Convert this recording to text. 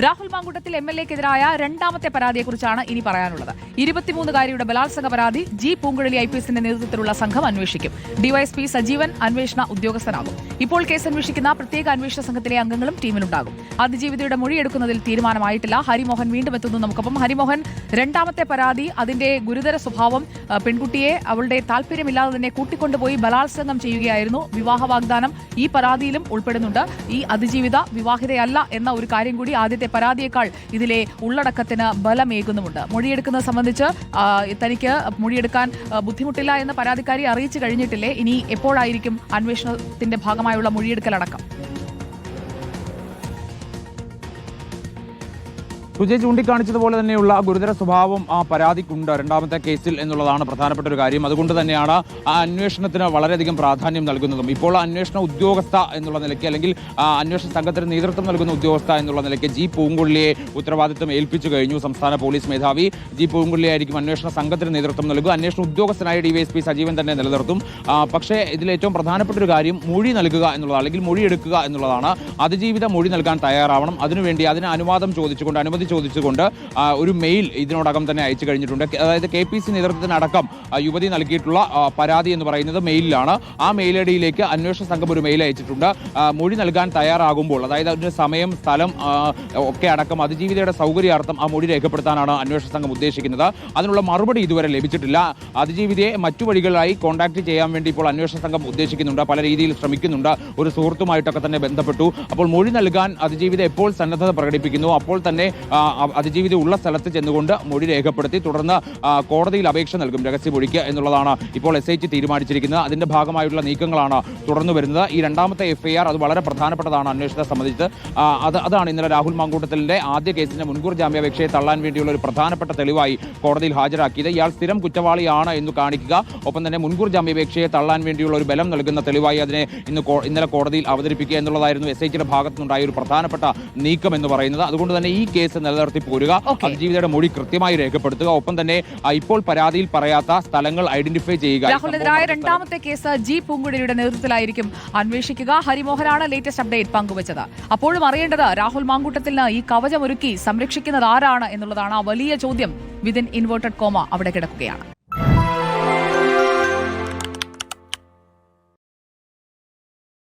Rahul Mamkootathil M L എക്കെതിരായ രണ്ടാമത്തെ പരാതിയെക്കുറിച്ചാണ് ഇനി പറയാനുള്ളത്. ഇരുപത്തിമൂന്നുകാരിയുടെ ബലാത്സംഗ പരാതി ജി പൂങ്കുഴലി ഐ പി എസിന്റെ നേതൃത്വത്തിലുള്ള സംഘം അന്വേഷിക്കും. ഡിവൈഎസ്പി സജീവൻ അന്വേഷണ ഉദ്യോഗസ്ഥനാകും. ഇപ്പോൾ കേസ് അന്വേഷിക്കുന്ന പ്രത്യേക അന്വേഷണ സംഘത്തിലെ അംഗങ്ങളും ടീമിലുണ്ടാകും. അതിജീവിതയുടെ മൊഴിയെടുക്കുന്നതിൽ തീരുമാനമായിട്ടില്ല. ഹരിമോഹൻ വീണ്ടും എത്തുന്നു നമുക്കപ്പം. ഹരിമോഹൻ രണ്ടാമത്തെ പരാതി അതിന്റെ ഗുരുതര സ്വഭാവം പെൺകുട്ടിയെ അവളുടെ താല്പര്യമില്ലാതെ തന്നെ കൂട്ടിക്കൊണ്ടുപോയി ബലാത്സംഗം ചെയ്യുകയായിരുന്നു. വിവാഹ വാഗ്ദാനം ഈ പരാതിയിലും ഉൾപ്പെടുന്നുണ്ട്. ഈ അതിജീവിത വിവാഹിതയല്ല എന്ന ഒരു കാര്യം കൂടി ആദ്യത്തെ പരാതിയേക്കാൾ ഇതിലെ ഉള്ളടക്കത്തിന് ബലമേകുന്നുമുണ്ട്. മൊഴിയെടുക്കുന്നത് സംബന്ധിച്ച് തനിക്ക് മൊഴിയെടുക്കാൻ ബുദ്ധിമുട്ടില്ല എന്ന് പരാതിക്കാരി അറിയിച്ചു കഴിഞ്ഞിട്ടില്ലേ? ഇനി എപ്പോഴായിരിക്കും അന്വേഷണത്തിന്റെ ഭാഗമായുള്ള മൊഴിയെടുക്കലടക്കം? സുജയ് ചൂണ്ടിക്കാണിച്ചതുപോലെ തന്നെയുള്ള ഗുരുതര സ്വഭാവം ആ പരാതിക്കുണ്ട് രണ്ടാമത്തെ കേസിൽ എന്നുള്ളതാണ് പ്രധാനപ്പെട്ട ഒരു കാര്യം. അതുകൊണ്ട് തന്നെയാണ് ആ അന്വേഷണത്തിന് വളരെയധികം പ്രാധാന്യം നൽകുന്നതും. ഇപ്പോൾ അന്വേഷണ ഉദ്യോഗസ്ഥ എന്നുള്ള നിലയ്ക്ക് അല്ലെങ്കിൽ അന്വേഷണ സംഘത്തിന് നേതൃത്വം നൽകുന്ന ഉദ്യോഗസ്ഥ എന്നുള്ള നിലയ്ക്ക് ജി പൂങ്കുള്ളിയെ ഉത്തരവാദിത്വം ഏൽപ്പിച്ചു കഴിഞ്ഞു. സംസ്ഥാന പോലീസ് മേധാവി ജി പൂങ്കുള്ളിയായിരിക്കും അന്വേഷണ സംഘത്തിന് നേതൃത്വം നൽകുക. അന്വേഷണ ഉദ്യോഗസ്ഥനായ ഡിവൈഎസ്പി സജീവൻ തന്നെ നിലനിർത്തും. പക്ഷേ ഇതിൽ ഏറ്റവും പ്രധാനപ്പെട്ട ഒരു കാര്യം മൊഴി നൽകുക എന്നുള്ളത് അല്ലെങ്കിൽ മൊഴി എടുക്കുക എന്നുള്ളതാണ്. അതിജീവിത മൊഴി നൽകാൻ തയ്യാറാവണം. അതിനുവേണ്ടി അതിന് അനുവാദം ചോദിച്ചുകൊണ്ട് അനുമതി ചോദിച്ചുകൊണ്ട് ഒരു മെയിൽ ഇതിനോടകം തന്നെ അയച്ചു കഴിഞ്ഞിട്ടുണ്ട്. അതായത് കെ പി സി നേതൃത്വത്തിനടക്കം യുവതി നൽകിയിട്ടുള്ള പരാതി എന്ന് പറയുന്നത് മെയിലിലാണ്. ആ മെയിൽ അന്വേഷണ സംഘം ഒരു മെയിൽ അയച്ചിട്ടുണ്ട്. മൊഴി നൽകാൻ തയ്യാറാകുമ്പോൾ അതായത് അതിന്റെ സമയം സ്ഥലം ഒക്കെ അടക്കം അതിജീവിതയുടെ സൗകര്യാർത്ഥം ആ മൊഴി രേഖപ്പെടുത്താനാണ് അന്വേഷണ സംഘം ഉദ്ദേശിക്കുന്നത്. അതിനുള്ള മറുപടി ഇതുവരെ ലഭിച്ചിട്ടില്ല. അതിജീവിതയെ മറ്റു വഴികളായി കോൺടാക്ട് ചെയ്യാൻ വേണ്ടി ഇപ്പോൾ അന്വേഷണ സംഘം ഉദ്ദേശിക്കുന്നുണ്ട്. പല രീതിയിൽ ശ്രമിക്കുന്നുണ്ട്. ഒരു സുഹൃത്തുമായിട്ടൊക്കെ തന്നെ ബന്ധപ്പെട്ടു. അപ്പോൾ മൊഴി നൽകാൻ അതിജീവിത എപ്പോൾ സന്നദ്ധത പ്രകടിപ്പിക്കുന്നു? അപ്പോൾ തന്നെ അതിജീവിത ഉള്ള സ്ഥലത്ത് ചെന്നുകൊണ്ട് മൊഴി രേഖപ്പെടുത്തി തുടർന്ന് കോടതിയിൽ അപേക്ഷ നൽകും രഹസ്യമൊഴിക്ക് എന്നുള്ളതാണ് ഇപ്പോൾ എസ് ഐ ടി തീരുമാനിച്ചിരിക്കുന്നത്. അതിന്റെ ഭാഗമായിട്ടുള്ള നീക്കങ്ങളാണ് തുടർന്നു വരുന്നത്. ഈ രണ്ടാമത്തെ എഫ്ഐആർ അത് വളരെ പ്രധാനപ്പെട്ടതാണ് അന്വേഷണത്തെ സംബന്ധിച്ച്. അത് അതാണ് ഇന്നലെ രാഹുൽ മാങ്കൂട്ടത്തിലിന്റെ ആദ്യ കേസിന്റെ മുൻകൂർ ജാമ്യാപേക്ഷയെ തള്ളാൻ വേണ്ടിയുള്ള ഒരു പ്രധാനപ്പെട്ട തെളിവായി കോടതിയിൽ ഹാജരാക്കിയത്. ഇയാൾ സ്ഥിരം കുറ്റവാളിയാണ് എന്ന് കാണിക്കുക. ഒപ്പം തന്നെ മുൻകൂർ ജാമ്യാപേക്ഷയെ തള്ളാൻ വേണ്ടിയുള്ള ഒരു ബലം നൽകുന്ന തെളിവായി അതിനെ ഇന്ന് ഇന്നലെ കോടതിയിൽ അവതരിപ്പിക്കുക എന്നുള്ളതായിരുന്നു എസ് ഐ ടിയുടെ ഭാഗത്തുനിന്നുണ്ടായ ഒരു പ്രധാനപ്പെട്ട നീക്കം എന്ന് പറയുന്നത്. അതുകൊണ്ട് തന്നെ ഈ കേസ് നിലനിർത്തി പോരുക. അതിജീവിതയുടെ മൊഴി കൃത്യമായി രേഖപ്പെടുത്തുക. ഒപ്പം തന്നെ ഇപ്പോൾ പരാതിയിൽ പറയാത്ത സ്ഥലങ്ങൾ ഐഡന്റിഫൈ ചെയ്യുക. രാഹുലിനെതിരായ രണ്ടാമത്തെ കേസ് ജി പൂങ്കുഴലിയുടെ നേതൃത്വത്തിലായിരിക്കും. അന്വേഷിക്കുക. ഹരിമോഹനാണ് ലേറ്റസ്റ്റ് അപ്ഡേറ്റ് പങ്കുവച്ചത്. അപ്പോഴും അറിയേണ്ടത് രാഹുൽ മാങ്കൂട്ടത്തിന് ഈ കവചമൊരുക്കി സംരക്ഷിക്കുന്നത് ആരാണ് എന്നുള്ളതാണ് ആ വലിയ ചോദ്യം വിതിൻ ഇൻവേർട്ടഡ് കോമ അവിടെ കിടക്കുകയാണ്.